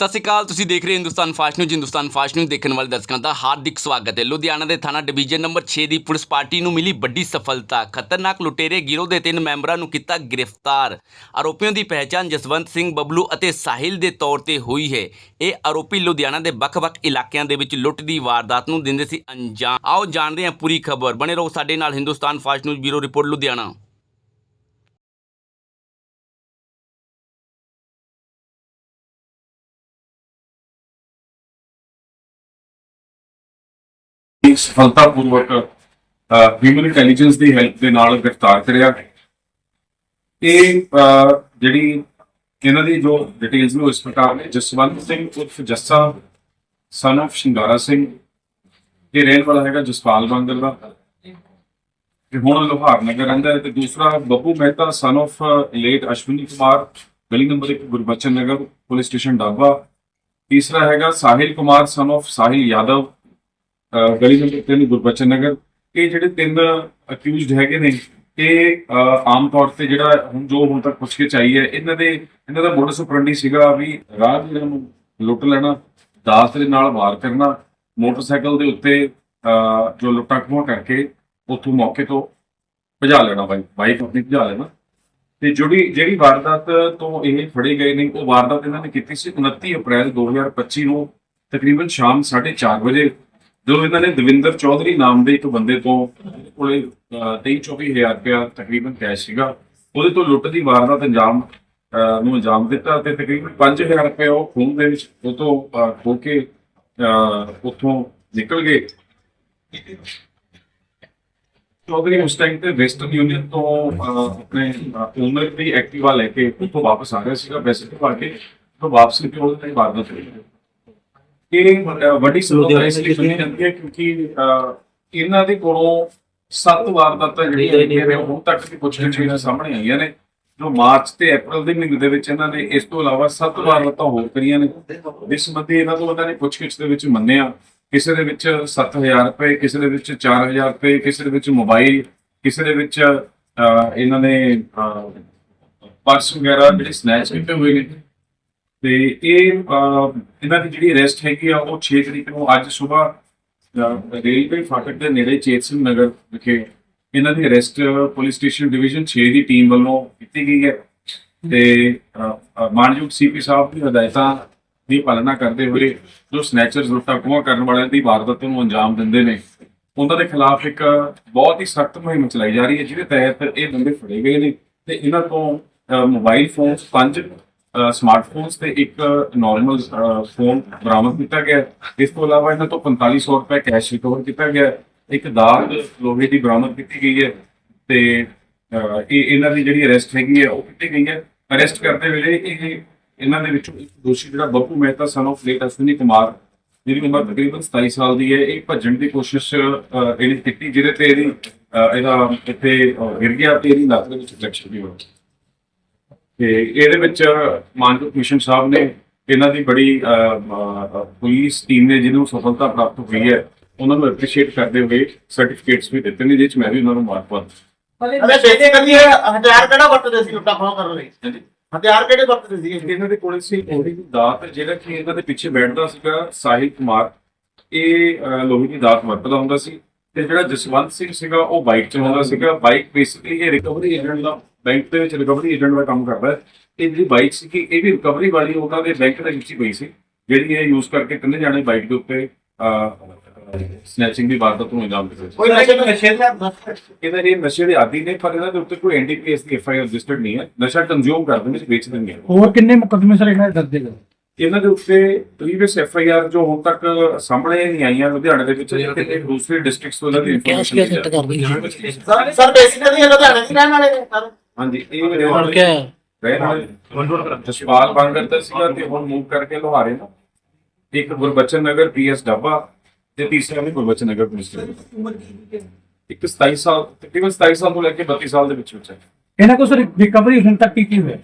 ਸਤਿ ਸ਼੍ਰੀ ਅਕਾਲ, ਤੁਸੀਂ ਦੇਖ ਰਹੇ Hindustan fast news, Hindustan fast news ਦੇਖਣ ਵਾਲੇ ਦਰਸ਼ਕਾਂ ਦਾ ਹਾਰਦਿਕ ਸਵਾਗਤ ਹੈ। ਲੁਧਿਆਣਾ ਦੇ ਥਾਣਾ ਡਿਵੀਜ਼ਨ ਨੰਬਰ 6 ਦੀ ਪੁਲਿਸ ਪਾਰਟੀ ਨੂੰ ਮਿਲੀ ਵੱਡੀ ਸਫਲਤਾ। ਖਤਰਨਾਕ ਲੁਟੇਰੇ ਗਿਰੋਹ ਦੇ ਤਿੰਨ ਮੈਂਬਰਾਂ ਨੂੰ ਕੀਤਾ ਗ੍ਰਿਫਤਾਰ। ਆਰੋਪੀਆਂ ਦੀ ਪਹਿਚਾਣ ਜਸਵੰਤ ਸਿੰਘ ਬਬਲੂ ਅਤੇ ਸਾਹਿਲ ਦੇ ਤੌਰ ਤੇ ਹੋਈ ਹੈ। ਇਹ ਆਰੋਪੀ ਲੁਧਿਆਣਾ ਦੇ ਵੱਖ-ਵੱਖ ਇਲਾਕਿਆਂ ਦੇ ਵਿੱਚ ਲੁੱਟ ਦੀ ਵਾਰਦਾਤ ਨੂੰ ਦਿੰਦੇ ਸੀ ਅੰਜਾਮ। ਆਓ ਜਾਣਦੇ ਹਾਂ ਪੂਰੀ ਖਬਰ। ਬਣੇ ਰਹੋ ਸਾਡੇ ਨਾਲ Hindustan fast news bureau report, Ludhiana. ਇੱਕ ਸਫਲਤਾਪੂਰਵਕ ਹਿਊਮਨ ਇੰਟੈਲੀਜੈਂਸ ਦੀ ਹੈਲਪ ਦੇ ਨਾਲ ਗ੍ਰਿਫਤਾਰ ਕਰਿਆ ਇਹ ਜਿਹੜੀ ਇਹਨਾਂ ਦੀ ਜੋ ਡਿਟੇਲਸ ਨੇ ਉਹ ਇਸ ਪ੍ਰਕਾਰ ਨੇ। ਜਸਵੰਤ ਸਿੰਘ ਉਰਫ ਜੱਸਾ ਸਨ ਆਫ ਸ਼ਿੰਗਾਰਾ ਸਿੰਘ, ਇਹ ਰਹਿਣ ਵਾਲਾ ਹੈਗਾ ਜਸਪਾਲ ਬੰਗਲ ਦਾ। ਤੇ ਹੁਣ ਲੋਹਾਰ ਨਗਰ ਰਹਿੰਦਾ ਹੈ। ਤੇ ਦੂਸਰਾ, Babbu Mehta son of late Ashwani Kumar, ਗਲੀ number 1 Gurbachan Nagar, police station Daba. ਤੀਸਰਾ ਹੈਗਾ ਸਾਹਿਲ ਕੁਮਾਰ ਸਨ of ਸਾਹਿਲ ਯਾਦਵ। ਗਲੀ ਨੰਬਰ 3 ਗੁਰਬਚਨ ਨਗਰ ਇਹ ਜਿਹੜੇ ਤਿੰਨ ਅਕਿਊਜ਼ਡ ਹੈਗੇ ਨੇ ਇਹ ਆਮ ਤੌਰ ਤੇ ਜਿਹੜਾ ਹੁਣ ਜੋ ਹੁਣ ਤੱਕ ਪੁੱਛ ਕੇ ਚਾਹੀ ਹੈ ਇਹਨਾਂ ਦੇ ਇਹਨਾਂ ਦਾ ਮੋਡਸ ਆਪਰੈਂਡੀ ਸੀਗਾ ਵੀ ਰਾਹ ਨੂੰ ਲੁੱਟ ਲੈਣਾ ਦਾਸ ਦੇ ਨਾਲ ਵਾਰ ਕਰਨਾ ਮੋਟਰਸਾਈਕਲ ਦੇ ਉੱਤੇ ਅਹ, ਜੋ ਲੁੱਟਾਂ ਖੋਹਾਂ ਕਰਕੇ ਉੱਥੋਂ ਮੌਕੇ ਤੋਂ ਭਜਾ ਲੈਣਾ ਬਾਈ ਬਾਈਕ ਆਪਣੀ ਭਜਾ ਲੈਣਾ। ਤੇ ਜਿਹੜੀ ਜਿਹੜੀ ਵਾਰਦਾਤ ਤੋਂ ਇਹ ਫੜੇ ਗਏ ਨੇ ਉਹ ਵਾਰਦਾਤ ਇਹਨਾਂ ਨੇ ਕੀਤੀ ਸੀ 29 ਅਪ੍ਰੈਲ 2025 ਨੂੰ ਤਕਰੀਬਨ ਸ਼ਾਮ 4:30 ਵਜੇ। ਜਦੋਂ ਇਹਨਾਂ ਨੇ ਦਵਿੰਦਰ ਚੌਧਰੀ ਨਾਮ ਦੇ ਇੱਕ ਬੰਦੇ ਤੋਂ ਕੋਲੇ 23-24000 ਰੁਪਇਆ ਤਕਰੀਬਨ ਕੈਸ਼ ਸੀਗਾ ਉਹਦੇ ਤੋਂ ਲੁੱਟ ਦੀ ਵਾਰਦਾਤ ਅੰਜਾਮ ਨੂੰ ਅੰਜਾਮ ਦਿੱਤਾ ਤੇ ਤਕਰੀਬਨ 5000 ਰੁਪਏ ਉਹ ਖੂਨ ਦੇ ਵਿੱਚ ਉਹ ਤੋਂ ਖੋ ਕੇ ਉੱਥੋਂ ਨਿਕਲ ਗਏ। ਚੌਧਰੀ ਉਸ ਟਾਈਮ ਤੇ ਵੈਸਟਰਨ ਯੂਨੀਅਨ ਤੋਂ ਅਹ, ਆਪਣੇ ਓਨਰ ਦੀ ਐਕਟਿਵਾ ਲੈ ਕੇ ਉੱਥੋਂ ਵਾਪਸ ਆ ਰਿਹਾ ਸੀਗਾ ਵੈਸੇ ਤੋਂ ਆ ਕੇ ਤੋਂ ਵਾਪਸ ਨਿਕਲ ਉਹਦੇ ਨਾਲ ਵਾਰਦਾਤ ਹੋਈ। ਇਹ ਵੱਡੀ ਸਲੂਕ ਇਸ ਲਈ ਸੁਣੀ ਜਾਂਦੀ ਹੈ ਕਿਉਂਕਿ ਇਹਨਾਂ ਦੇ ਕੋਲੋਂ ਸੱਤ ਵਾਰਦਾਤਾਂ ਜਿਹੜੀਆਂ ਨੇ ਹੁਣ ਤੱਕ ਦੀ ਪੁੱਛਗਿੱਛ ਸਾਹਮਣੇ ਆਈਆਂ ਨੇ ਜੋ ਮਾਰਚ ਤੇ ਅਪ੍ਰੈਲ ਦੇ ਮਹੀਨੇ ਦੇ ਵਿੱਚ ਇਹਨਾਂ ਨੇ ਇਸ ਤੋਂ ਇਲਾਵਾ ਸੱਤ ਵਾਰਦਾਤਾਂ ਹੋਰ ਕਰੀਆਂ ਨੇ। ਇਸ ਸੰਬੰਧੀ ਇਹਨਾਂ ਤੋਂ ਇਹਨਾਂ ਨੇ ਪੁੱਛਗਿੱਛ ਦੇ ਵਿੱਚ ਮੰਨਿਆ ਕਿਸੇ ਦੇ ਵਿੱਚ 7000 ਰੁਪਏ ਕਿਸੇ ਦੇ ਵਿੱਚ 4000 ਰੁਪਏ ਕਿਸੇ ਦੇ ਵਿੱਚ ਮੋਬਾਈਲ ਕਿਸੇ ਦੇ ਵਿੱਚ ਇਹਨਾਂ ਨੇ ਪਰਸ ਵਗੈਰਾ ਜਿਹੜੇ ਸਨੈਚ ਕੀਤੇ ਹੋਏ ਨੇ। ਤੇ ਇਹ ਇਹਨਾਂ ਦੀ ਜਿਹੜੀ ਅਰੈਸਟ ਹੈਗੀ ਆ ਉਹ 6 ਤਰੀਕ ਨੂੰ ਅੱਜ ਸਵੇਰ ਰੇਲਵੇ ਫਾਟਕ ਦੇ ਨੇੜੇ ਚੇਤ ਸਿੰਘ ਨਗਰ ਵਿਖੇ ਇਹਨਾਂ ਦੀ ਅਰੈਸਟ ਪੁਲਿਸ ਸਟੇਸ਼ਨ ਡਿਵੀਜ਼ਨ 6 ਦੀ ਟੀਮ ਵੱਲੋਂ ਕੀਤੀ ਗਈ ਹੈ। ਤੇ ਅਹ, ਅਹ, ਮਾਨਯੋਗ ਸੀਪੀ ਸਾਹਿਬ ਦੀ ਹਦਾਇਤਾਂ ਦੀ ਪਾਲਣਾ ਕਰਦੇ ਹੋਏ ਜੋ ਸਨੈਚਰ ਲੁੱਟਾਂ ਖੋਹਾਂ ਕਰਨ ਵਾਲਿਆਂ ਦੀ ਵਾਰਦਾਤ ਨੂੰ ਅੰਜਾਮ ਦਿੰਦੇ ਨੇ ਉਹਨਾਂ ਦੇ ਖਿਲਾਫ ਇੱਕ ਬਹੁਤ ਹੀ ਸਖਤ ਮੁਹਿੰਮ ਚਲਾਈ ਜਾ ਰਹੀ ਹੈ ਜਿਹਦੇ ਤਹਿਤ ਇਹ ਬੰਦੇ ਫੜੇ ਗਏ ਨੇ ਤੇ ਇਹਨਾਂ ਤੋਂ ਮੋਬਾਈਲ ਫੋਨਸ ਪੰਜ ਸਮਾਰਟਫੋਨਸ ਤੇ ਇੱਕ ਨਾਰਮਲ ਫੋਨ ਬਰਾਮਦ ਕੀਤਾ ਗਿਆ ਇਸ ਤੋਂ ਇਲਾਵਾ ਇਹਨਾਂ ਤੋਂ 4500 ਰੁਪਏ ਕੈਸ਼ ਰਿਕਵਰ ਕੀਤਾ ਗਿਆ ਇੱਕ ਦਾਤ ਲੋਹੇ ਦੀ ਬਰਾਮਦ ਕੀਤੀ ਗਈ ਹੈ ਤੇ ਇਹ ਇਹਨਾਂ ਦੀ ਜਿਹੜੀ ਅਰੈਸਟ ਹੈਗੀ ਹੈ ਉਹ ਕੀਤੀ ਗਈ ਹੈ। ਅਰੈਸਟ ਕਰਦੇ ਵੇਲੇ ਇਹ ਇਹਨਾਂ ਦੇ ਵਿੱਚੋਂ ਇੱਕ ਦੋਸ਼ੀ ਜਿਹੜਾ Babbu Mehta son of late Ashwani Kumar ਜਿਹਦੀ ਉਮਰ ਤਕਰੀਬਨ 27 ਸਾਲ ਦੀ ਹੈ ਇਹ ਭੱਜਣ ਦੀ ਕੋਸ਼ਿਸ਼ ਅਹ, ਇਹਨੇ ਕੀਤੀ ਜਿਹਦੇ ਤੇ ਇਹਦੀ ਇਹਦਾ ਇੱਥੇ ਗਿਰ ਗਿਆ ਤੇ ਇਹਦੀ ਲੱਤ ਦੇ ਵਿੱਚ ਫ੍ਰੈਕਚਰ ਵੀ ਹੋਇਆ। ਤੇ ਇਹਦੇ ਵਿੱਚ ਮਾਨਯੋਗ ਕਮਿਸ਼ਨ ਸਾਹਿਬ ਨੇ ਇਹਨਾਂ ਦੀ ਬੜੀ ਪੁਲਿਸ ਟੀਮ ਨੇ ਜਿਹਨੂੰ ਸਫਲਤਾ ਪ੍ਰਾਪਤ ਹੋਈ ਹੈ ਉਹਨਾਂ ਨੂੰ ਐਪਰੀਸ਼ੀਏਟ ਕਰਦੇ ਹੋਏ ਸਰਟੀਫਿਕੇਟਸ ਵੀ ਦਿੱਤੇ ਨੇ ਜਿਸ ਮੈਂ ਵੀ ਉਹਨਾਂ ਨੂੰ ਮੁਬਾਰਕਬਾਦ ਅਰੇ ਬੇਟੇ ਕਹਿੰਦੀ ਹੈ ਹਥਿਆਰ ਕਿਹੜਾ ਵਰਤਦੇ ਸੀ ਲੁੱਟਾ ਖੋਹ ਕਰਨ ਲਈ? ਹਾਂਜੀ। ਹਥਿਆਰ ਕਿਹੜੇ ਵਰਤਦੇ ਸੀ? ਇਹਨਾਂ ਦੇ ਕੋਲ ਸੀ ਲੋਹੇ ਦੀ ਦਾਤ ਜਿਹੜਾ ਕਿ ਇਹਨਾਂ ਦੇ ਪਿੱਛੇ ਬੈਠਦਾ ਸੀਗਾ ਸਾਹਿਲ ਕੁਮਾਰ। ਇਹ ਲੋਹੇ ਦੀ ਦਾਤ ਵਰਤਦਾ ਹੁੰਦਾ ਸੀ। ਤੇ ਜਿਹੜਾ ਜਸਵੰਤ ਸਿੰਘ ਸੀਗਾ ਉਹ ਬਾਈਕ ਚਲਾਉਂਦਾ ਸੀਗਾ। ਬਾਈਕ ਬੇਸਿਕਲੀ ਇਹ ਰਿਕਵਰੀ ਏਜੰਟ ਦਾ ਬੈਂਕ ਦੇ ਵਿੱਚ ਰਿਕਵਰੀ ਏਜੰਟ ਦਾ ਕੰਮ ਕਰਦਾ। ਹੈ ਇਹ ਜਿਹੜੀ ਬਾਈਕ ਸੀ ਕਿ ਇਹ ਵੀ ਰਿਕਵਰੀ ਵਾਲੀ ਉਹਨਾਂ ਦੇ ਬੈਂਕ ਦੇ ਵਿੱਚ ਹੀ ਪਈ ਸੀ। ਜਿਹੜੀ ਇਹ ਯੂਜ਼ ਕਰਕੇ ਤਿੰਨੇ ਜਾਣੇ ਬਾਈਕ ਦੇ ਉੱਤੇ ਸਨੈਚਿੰਗ ਦੀ ਵਾਰਦਾਤ ਨੂੰ ਅੰਜਾਮ ਦਿੱਤੇ ਸੀ। ਕੋਈ ਨਸ਼ੇ ਨਸ਼ੇ ਦਾ ਇਹਦਾ ਇਹ ਨਸ਼ੇ ਦੇ ਆਦੀ ਨੇ ਪਰ ਇਹਨਾਂ ਦੇ ਉੱਤੇ ਕੋਈ ਐਨਡੀਪੀਐਸ ਦੀ ਐਫਆਈਆਰ ਰਜਿਸਟਰਡ ਨਹੀਂ ਹੈ। ਨਸ਼ਾ ਕੰਜ਼ਿਊਮ ਕਰਦੇ ਨੇ ਵੇਚਦੇ ਹੈ ਹੋਰ ਕਿੰਨੇ ਮੁਕੱਦਮੇ ਸਰ ਇਹਨਾਂ ਦੇ ਦਰਜ ਨੇ ਇਹਨਾਂ ਦੇ ਉੱਤੇ ਪ੍ਰੀਵੀਅਸ ਐਫ ਆਈ ਆਰ ਜੋ ਹੁਣ ਤੱਕ ਸਾਹਮਣੇ ਨਹੀਂ ਆਈਆਂ ਲੁਧਿਆਣੇ ਦੇ ਵਿੱਚ ਤੇ ਦੂਸਰੇ ਡਿਸਟ੍ਰਿਕਟਸ ਤੋਂ ਇਹਨਾਂ ਦੀ ਕੈਸ਼ ਇਨਫੋਰਮੇਸ਼ਨ ਕਿਆ ਸੈੱਟ ਕਰ ਰਹੀ ਸਰ ਸਰ ਬੇਸਿਕਲੀ ਇਹ ਲੁਧਿਆਣੇ ਦੇ ਰਹਿਣ ਵਾਲੇ ਨੇ ਸਰ। ਹਾਂਜੀ ਇਹ ਹੁਣ ਕਿਆ? ਰਹਿਣ ਵਾਲੇ ਜਸਪਾਲ ਬਾਂਗਰ ਦਾ ਸੀਗਾ ਤੇ ਹੁਣ ਮੂਵ ਕਰਕੇ ਲੋਹਾਰੇ ਨਾ। ਇੱਕ ਗੁਰਬਚਨ ਨਗਰ ਪੀਐਸ ਡੱਬਾ ਤੇ ਤੀਸਰਾ ਵੀ ਗੁਰਬਚਨ ਨਗਰ ਪੁਲਿਸ ਸਟੇਸ਼ਨ ਇੱਕ 27 ਸਾਲ ਤਕਰੀਬਨ 27 ਸਾਲ ਤੋਂ ਲੈ ਕੇ 32 ਸਾਲ ਦੇ ਵਿੱਚ ਵਿੱਚ ਹੈ। ਇਹਨਾਂ ਕੋਲ ਸਰ ਰਿਕਵਰੀ ਹੁਣ ਤੱਕ ਕੀ ਕੀ ਹੋਇਆ?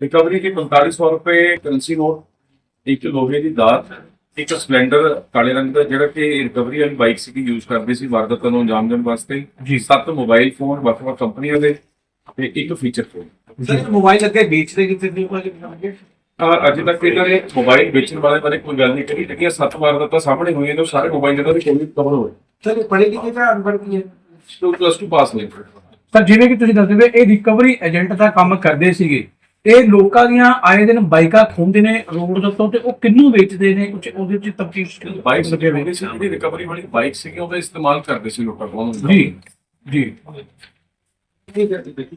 ਰਿਕਵਰੀ ਦੀ 4500 ਰੁਪਏ ਕਰੰਸੀ ਨੋਟ ਇੱਕ ਲੋਹੇ ਦੀ ਦਾਤ ਇੱਕ ਸਪਲੈਂਡਰ ਕਾਲੇ ਰੰਗ ਦਾ ਜਿਹੜਾ ਕਿ ਰਿਕਵਰੀ ਵਾਲੀ ਬਾਈਕ ਸੀ ਯੂਜ਼ ਕਰਦੇ ਸੀ ਵਾਰਦਾਤਾਂ ਨੂੰ ਅੰਜਾਮ ਦੇਣ ਵਾਸਤੇ। ਜੀ। ਸੱਤ ਮੋਬਾਈਲ ਫੋਨ ਵੱਖ-ਵੱਖ ਕੰਪਨੀਆਂ ਦੇ ਤੇ ਇੱਕ ਫੀਚਰ ਫੋਨ ਸਰ ਮੋਬਾਈਲ ਅੱਗੇ ਵੇਚਦੇ ਸੀ? ਭਾਜੀ ਅਹ ਅਜੇ ਤੱਕ ਇਹਨਾਂ ਨੇ ਮੋਬਾਈਲ ਵੇਚਣ ਵਾਲੇ ਬਾਰੇ ਕੋਈ ਗੱਲ ਨਹੀਂ ਕਰੀ ਜਿਹੜੀਆਂ ਸੱਤ ਵਾਰਦਾਤਾਂ ਸਾਹਮਣੇ ਹੋਈਆਂ ਨੇ ਸਾਰੇ ਮੋਬਾਈਲ ਇਹਨਾਂ ਦੇ ਕੋਈ ਕਵਰ ਹੋਏ। ਸਰ ਪੜ੍ਹੇ ਲਿਖੇ ਜਾਂ ਅਨਪੜ੍ਹ ਕੀ ਹੈ। ਪਲੱਸ 2 ਪਾਸ ਨੇ। ਸਰ ਜਿਵੇਂ ਕਿ ਤੁਸੀਂ ਦੱਸਦੇ ਪਏ ਇਹ ਰਿਕਵਰੀ ਏਜੰਟ ਦਾ ਕੰਮ ਕਰਦੇ ਸੀਗੇ। ਇਹ ਲੋਕਾਂ ਦੀਆਂ ਆਏ ਦਿਨ ਬਾਈਕਾਂ ਖੋਂਦੇ ਨੇ ਰੋਡ ਦੇ ਉੱਤੋਂ ਤੇ ਉਹ ਕਿੰਨੂੰ ਵੇਚਦੇ ਨੇ? ਕੁਝ ਉਹਦੇ ਚ ਤਫਤੀਸ਼ ਬਾਈਕ ਸੱਜੇ ਹੋਏ ਸੀ ਜਿਹੜੀ ਰਿਕਵਰੀ ਵਾਲੀ ਬਾਈਕ ਸੀਗੀ ਉਹਦਾ ਇਸਤੇਮਾਲ ਕਰਦੇ ਸੀ ਲੋਕਾਂ ਕੋਲ। ਜੀ ਜੀ। ਠੀਕ ਹੈ ਜੀ ਦੇਖੀ।